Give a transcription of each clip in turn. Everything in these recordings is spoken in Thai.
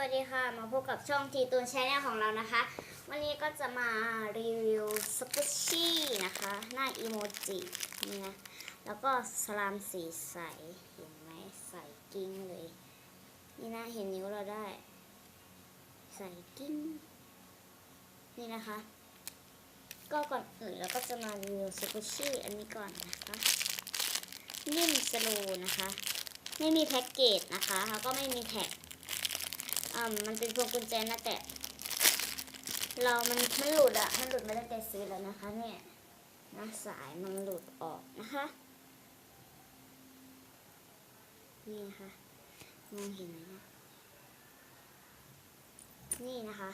วัสดีค่ะ มาพบกับช่องทีตูนชาแนลของเรานะคะ วันนี้ก็จะมารีวิวสกุชชี่นะคะ หน้าอีโมจินี่นะ แล้วก็สลามสีใส เห็นไหมใสกิ้งเลย นี่นะเห็นนิ้วเราได้ ใสกิ้ง นี่นะคะ ก็ก่อนอื่นเราก็จะมารีวิวสกุชชี่อันนี้ก่อนนะคะนิ่มสโลนะคะ ไม่มีแพ็กเกจนะคะแล้วก็ไม่มีแท็ก อ่ามันเป็นพวงกุญแจนะแต่ เรามันมันหลุดอะมันหลุดมาตั้งแต่ซื้อแล้วนะคะ เนี่ยนะสายมันหลุดออกนะคะนี่นะคะมองเห็นไหมนะนี่นะคะ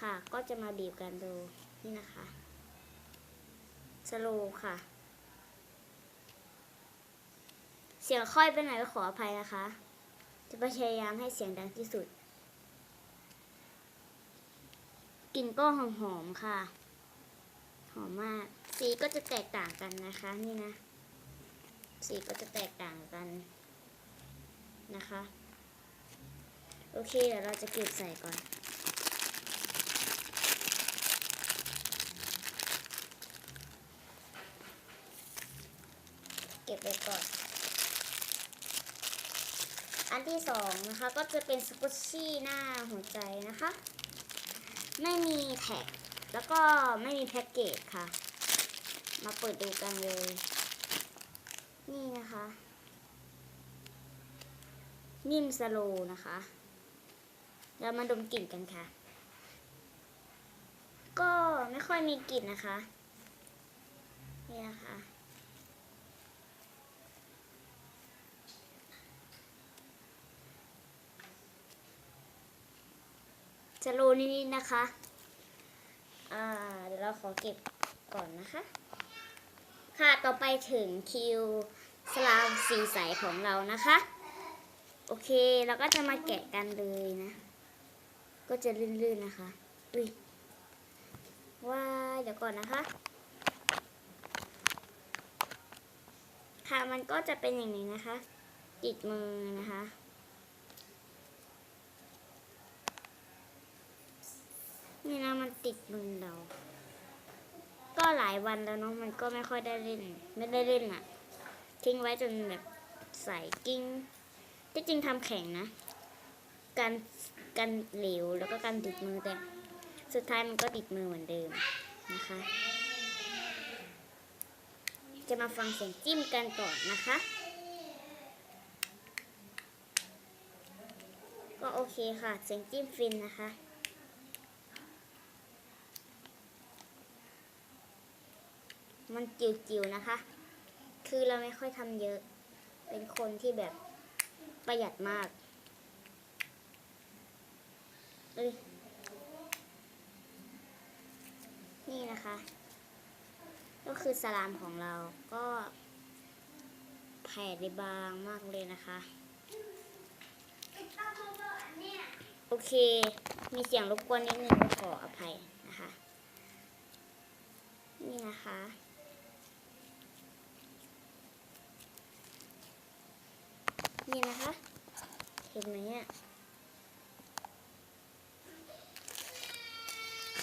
ค่ะ ก็จะมาบีบกันดูนี่นะคะสโลว์ค่ะ เสียงค่อยไปไหนก็ขออภัยนะคะ จะพยายามให้เสียงดังที่สุด กลิ่นก็หอมๆค่ะ หอมมาก สีก็จะแตกต่างกันนะคะ นี่นะ สีก็จะแตกต่างกันนะคะ โอเคเดี๋ยวเราจะเก็บใส่ก่อนเก็บไปก่อน อันที่สองนะคะก็จะเป็นสกุชชี่หน้าหัวใจนะคะ ไม่มีแท็ก แล้วก็ไม่มีแพ็กเกจค่ะ มาเปิดดูกันเลย นี่นะคะ นิ่มสโลนะคะเรามาดมกลิ่นกันค่ะ ก็ไม่ค่อยมีกลิ่นนะคะ นี่นะคะ จะโลนิดๆนะคะ อ่า เดี๋ยวเราขอเก็บก่อนนะคะ ค่ะ ต่อไปถึงคิวสลามสีใสของเรานะคะ โอเค เราก็จะมาแกะกันเลยนะ ก็จะลื่นๆนะคะ อุ้ยว้าเดี๋ยวก่อนนะคะ ค่ะ มันก็จะเป็นอย่างนี้นะคะ ติดมือนะคะ นี่นะมันติดมือเรา ก็หลายวันแล้วเนาะมันก็ไม่ค่อยได้เล่น ไม่ได้เล่นอะทิ้งไว้จนแบบใส่กิ้งที่จริงทำแข็งนะการการเหลวแล้วก็การติดมือแต่ สุดท้ายมันก็ติดมือเหมือนเดิมนะคะ จะมาฟังเสียงจิ้มกันก่อนนะคะ ก็โอเคค่ะ เสียงจิ้มฟินนะคะ มันจิ๋วๆนะคะ คือเราไม่ค่อยทำเยอะ เป็นคนที่แบบประหยัดมากเอ้ยนี่นะคะ ก็คือสลามของเราก็แผ่ได้บางมากเลยนะคะโอเค มีเสียงรบกวนนิดนึงขออภัยนะคะ นี่นะคะ นี่นะคะ เห็นไหมเนี่ย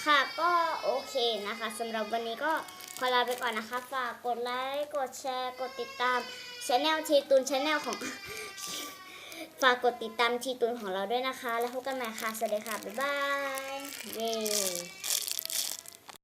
ค่ะก็โอเคนะคะสำหรับวันนี้ก็ขอลาไปก่อนนะคะ ฝากกดไลค์กดแชร์ กดติดตามช anel ทีตูนช anel ของ ฝากกดติดตามทีตูนของเราด้วยนะคะ แล้วพบกันใหม่ค่ะ สวัสดีค่ะ บ๊ายบาย เย้